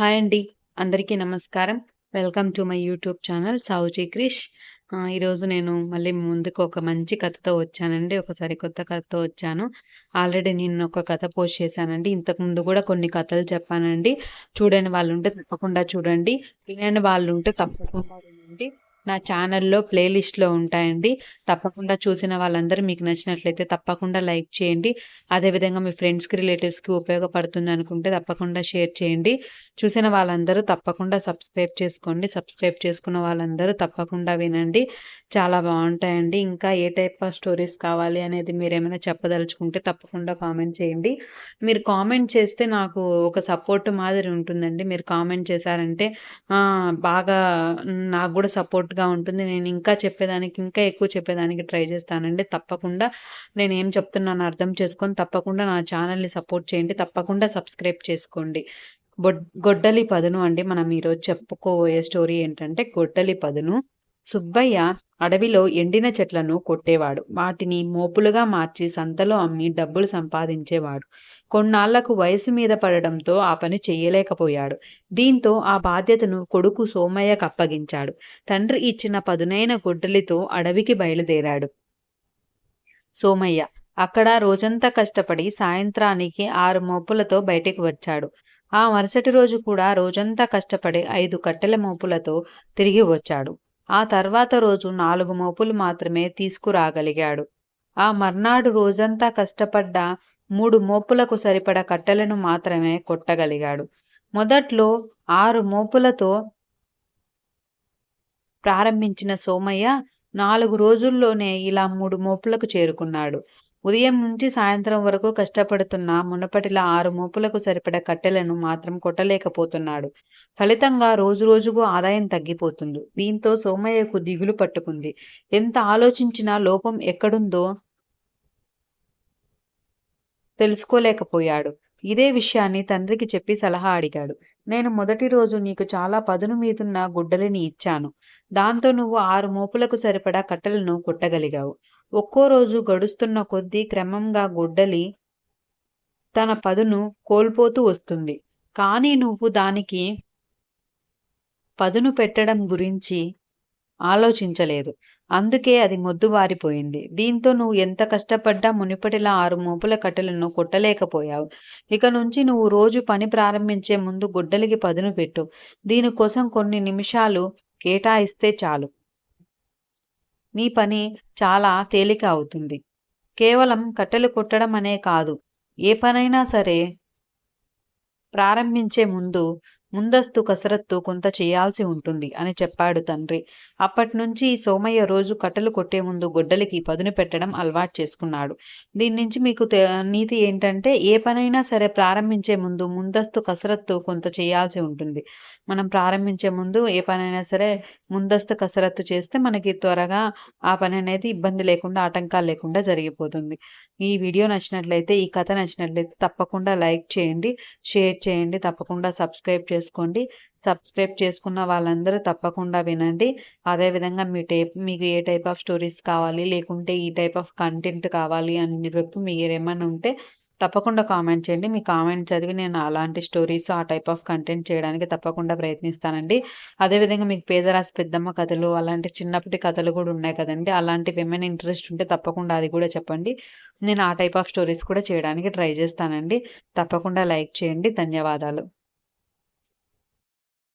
Hi అండి. అందరికీ నమస్కారం. Welcome to my YouTube channel Savuji Krish. ఈరోజు నేను మళ్ళీ ముందుకు ఒక మంచి కథతో వచ్చానండి. ఒకసారి కొత్త కథతో వచ్చాను. ఆల్రెడీ నేను ఒక కథ పోస్ట్ చేశానండి. ఇంతకుముందు కూడా కొన్ని కథలు చెప్పానండి. చూడని వాళ్ళు ఉంటే తప్పకుండా చూడండి. వినని వాళ్ళు ఉంటే తప్పకుండా వినండి. నా ఛానల్లో ప్లేలిస్ట్లో ఉంటాయండి. తప్పకుండా చూసిన వాళ్ళందరూ మీకు నచ్చినట్లయితే తప్పకుండా లైక్ చేయండి. అదేవిధంగా మీ ఫ్రెండ్స్కి రిలేటివ్స్కి ఉపయోగపడుతుంది అనుకుంటే తప్పకుండా షేర్ చేయండి. చూసిన వాళ్ళందరూ తప్పకుండా సబ్స్క్రైబ్ చేసుకోండి. సబ్స్క్రైబ్ చేసుకున్న వాళ్ళందరూ తప్పకుండా వినండి. చాలా బాగుంటాయండి. ఇంకా ఏ టైప్ ఆఫ్ స్టోరీస్ కావాలి అనేది మీరు ఏమైనా చెప్పదలుచుకుంటే తప్పకుండా కామెంట్ చేయండి. మీరు కామెంట్ చేస్తే నాకు ఒక సపోర్ట్ మాదిరి ఉంటుందండి. మీరు కామెంట్ చేశారంటే బాగా నాకు కూడా సపోర్ట్ సపోర్ట్గా ఉంటుంది. నేను ఇంకా చెప్పేదానికి ఇంకా ఎక్కువ చెప్పేదానికి ట్రై చేస్తానండి. తప్పకుండా నేను ఏం చెప్తున్నాను అర్థం చేసుకొని తప్పకుండా నా ఛానల్ని సపోర్ట్ చేయండి. తప్పకుండా సబ్స్క్రైబ్ చేసుకోండి. గొడ్డలి పదును అండి. మనం ఈరోజు చెప్పుకోబోయే స్టోరీ ఏంటంటే గొడ్డలి పదును. సుబ్బయ్య అడవిలో ఎండిన చెట్లను కొట్టేవాడు. వాటిని మోపులుగా మార్చి సంతలో అమ్మి డబ్బులు సంపాదించేవాడు. కొన్నాళ్ళకు వయసు మీద పడడంతో ఆ పని చేయలేకపోయాడు. దీంతో ఆ బాధ్యతను కొడుకు సోమయ్యకు అప్పగించాడు తండ్రి ఇచ్చిన పదునైన గొడ్డలితో అడవికి బయలుదేరాడు. సోమయ్య అక్కడ రోజంతా కష్టపడి సాయంత్రానికి ఆరు మోపులతో బయటికి వచ్చాడు. ఆ మరుసటి రోజు కూడా రోజంతా కష్టపడి ఐదు కట్టెల మోపులతో తిరిగి వచ్చాడు. ఆ తర్వాత రోజు నాలుగు మోపులు మాత్రమే తీసుకురాగలిగాడు. ఆ మర్నాడు రోజంతా కష్టపడ్డ మూడు మోపులకు సరిపడ కట్టెలను మాత్రమే కొట్టగలిగాడు. మొదట్లో ఆరు మోపులతో ప్రారంభించిన సోమయ్య నాలుగు రోజుల్లోనే ఇలా మూడు మోపులకు చేరుకున్నాడు. ఉదయం నుంచి సాయంత్రం వరకు కష్టపడుతున్న మునపటిలా ఆరు మోపులకు సరిపడ కట్టెలను మాత్రం కొట్టలేకపోతున్నాడు. ఫలితంగా రోజు రోజుకు ఆదాయం తగ్గిపోతుంది. దీంతో సోమయ్యకు దిగులు పట్టుకుంది. ఎంత ఆలోచించినా లోపం ఎక్కడుందో తెలుసుకోలేకపోయాడు. ఇదే విషయాన్ని తండ్రికి చెప్పి సలహా అడిగాడు. నేను మొదటి రోజు నీకు చాలా పదును మీదున్న గుడ్డలిని ఇచ్చాను. దాంతో నువ్వు ఆరు మోపులకు సరిపడా కట్టెలను కొట్టగలిగావు. ఒక్కో రోజు గడుస్తున్న కొద్దీ క్రమంగా గుడ్డలి తన పదును కోల్పోతూ వస్తుంది. కానీ నువ్వు దానికి పదును పెట్టడం గురించి ఆలోచించలేదు. అందుకే అది మొద్దుబారిపోయింది దీంతో నువ్వు ఎంత కష్టపడ్డా మునిపటిలా ఆరు మోపుల కట్టెలను కొట్టలేకపోయావు. ఇక నుంచి నువ్వు రోజు పని ప్రారంభించే ముందు గుడ్డలికి పదును పెట్టు. దీనికోసం కొన్ని నిమిషాలు కేటాయిస్తే చాలు. నీ పని చాలా తేలిక అవుతుంది. కేవలం కట్టెలు కొట్టడం అనే కాదు ఏ పనైనా సరే ప్రారంభించే ముందు ముందస్తు కసరత్తు కొంత చేయాల్సి ఉంటుంది అని చెప్పాడు తండ్రి. అప్పటినుంచి సోమయ్య రోజు కట్టెలు కొట్టే ముందు గొడ్డలికి పదును పెట్టడం అలవాటు చేసుకున్నాడు. దీని నుంచి మీకు నీతి ఏంటంటే ఏ పనైనా సరే ప్రారంభించే ముందు ముందస్తు కసరత్తు కొంత చేయాల్సి ఉంటుంది. మనం ప్రారంభించే ముందు ఏ పనైనా సరే ముందస్తు కసరత్తు చేస్తే మనకి త్వరగా ఆ పని అనేది ఇబ్బంది లేకుండా ఆటంకాలు లేకుండా జరిగిపోతుంది. ఈ వీడియో నచ్చినట్లయితే ఈ కథ నచ్చినట్లయితే తప్పకుండా లైక్ చేయండి షేర్ చేయండి తప్పకుండా సబ్స్క్రైబ్ చేసి చేసుకోండి. సబ్స్క్రైబ్ చేసుకున్న వాళ్ళందరూ తప్పకుండా వినండి. అదేవిధంగా మీ టైప్ మీకు ఏ టైప్ ఆఫ్ స్టోరీస్ కావాలి లేకుంటే ఈ టైప్ ఆఫ్ కంటెంట్ కావాలి అని చెప్పి మీరు ఏమైనా ఉంటే తప్పకుండా కామెంట్ చేయండి. మీ కామెంట్ చదివి నేను అలాంటి స్టోరీస్ ఆ టైప్ ఆఫ్ కంటెంట్ చేయడానికి తప్పకుండా ప్రయత్నిస్తానండి. అదేవిధంగా మీకు పేదరాశి పెద్దమ్మ కథలు అలాంటి చిన్నప్పటి కథలు కూడా ఉన్నాయి కదండి. అలాంటివి ఏమైనా ఇంట్రెస్ట్ ఉంటే తప్పకుండా అది కూడా చెప్పండి. నేను ఆ టైప్ ఆఫ్ స్టోరీస్ కూడా చేయడానికి ట్రై చేస్తానండి. తప్పకుండా లైక్ చేయండి. ధన్యవాదాలు.